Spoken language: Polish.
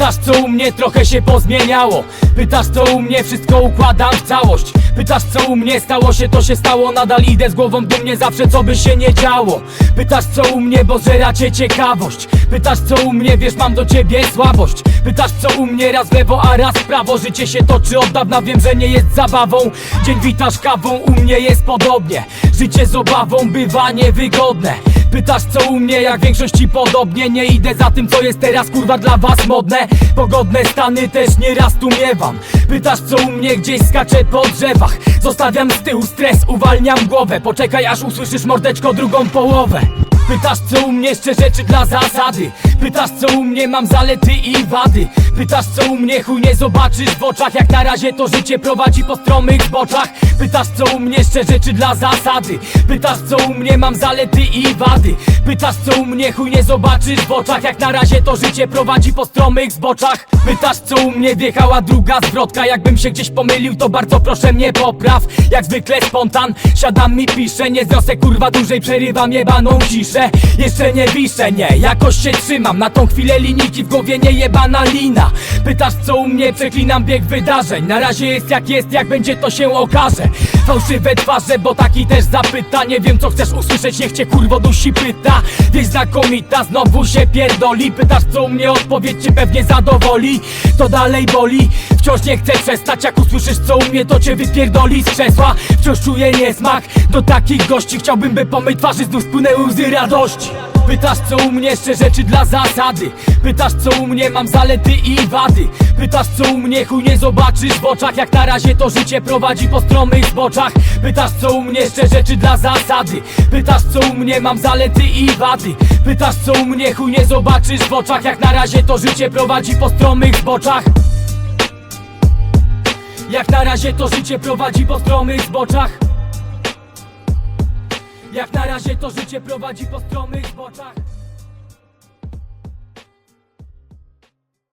Pytasz co u mnie? Trochę się pozmieniało. Pytasz co u mnie? Wszystko układam w całość. Pytasz co u mnie? Stało się to się stało. Nadal idę z głową dumnie zawsze co by się nie działo. Pytasz co u mnie? Bo żera cię ciekawość. Pytasz co u mnie? Wiesz mam do ciebie słabość. Pytasz co u mnie? Raz w lewo a raz w prawo. Życie się toczy od dawna. Wiem że nie jest zabawą. Dzień witasz kawą. U mnie jest podobnie. Życie z obawą bywa niewygodne Pytasz co u mnie, jak większości podobnie. Nie idę za tym co jest teraz kurwa dla was modne. Pogodne stany też nieraz tu miewam Pytasz co u mnie, gdzieś skaczę po drzewach. Zostawiam z tyłu stres, uwalniam głowę. Poczekaj aż usłyszysz mordeczko drugą połowę Pytasz co u mnie? Szczerze czy dla zasady. Pytasz co u mnie? Mam zalety i wady. Pytasz co u mnie? Chuj nie zobaczysz w oczach. Jak na razie to życie prowadzi po stromych zboczach Pytasz co u mnie? Szczerze czy dla zasady. Pytasz co u mnie? Mam zalety i wady. Pytasz co u mnie? Chuj nie zobaczysz w oczach. Jak na razie to życie prowadzi po stromych zboczach. Pytasz co u mnie? Wjechała druga zwrotka. Jakbym się gdzieś pomylił to bardzo proszę mnie popraw. Jak zwykle spontan. Siadam mi piszę. Nie zniosę kurwa dłużej. Przerywam jebaną ciszę Jeszcze nie wiszę nie. Jakoś się trzymam Na tą chwilę linijki w głowie nie jebana lina. Pytasz co u mnie przeklinam bieg wydarzeń. Na razie jest jak jest jak będzie to się okaże. Fałszywe twarze bo taki też zapyta. Nie wiem co chcesz usłyszeć niech cię kurwo dusi pyta. Wieś znakomita znowu się pierdoli. Pytasz co u mnie odpowiedź cię pewnie zadowoli. To dalej boli Wciąż nie chcę przestać. Jak usłyszysz co u mnie to cię wypierdoli z krzesła. Wciąż czuję niesmak Do takich gości. Chciałbym by po mej twarzy znów spłynęły łzy radości. Pytasz co u mnie? Szczerze czy dla zasady. Pytasz co u mnie? Mam zalety i wady. Pytasz co u mnie? Chuj nie zobaczysz w oczach. Jak na razie to życie prowadzi po stromych zboczach. Pytasz co u mnie? Szczerze czy dla zasady. Pytasz co u mnie? Mam zalety i wady. Pytasz co u mnie? Chuj nie zobaczysz w oczach. Jak na razie to życie prowadzi po stromych zboczach Jak na razie to życie prowadzi po stromych zboczach. Jak na razie to życie prowadzi po stromych zboczach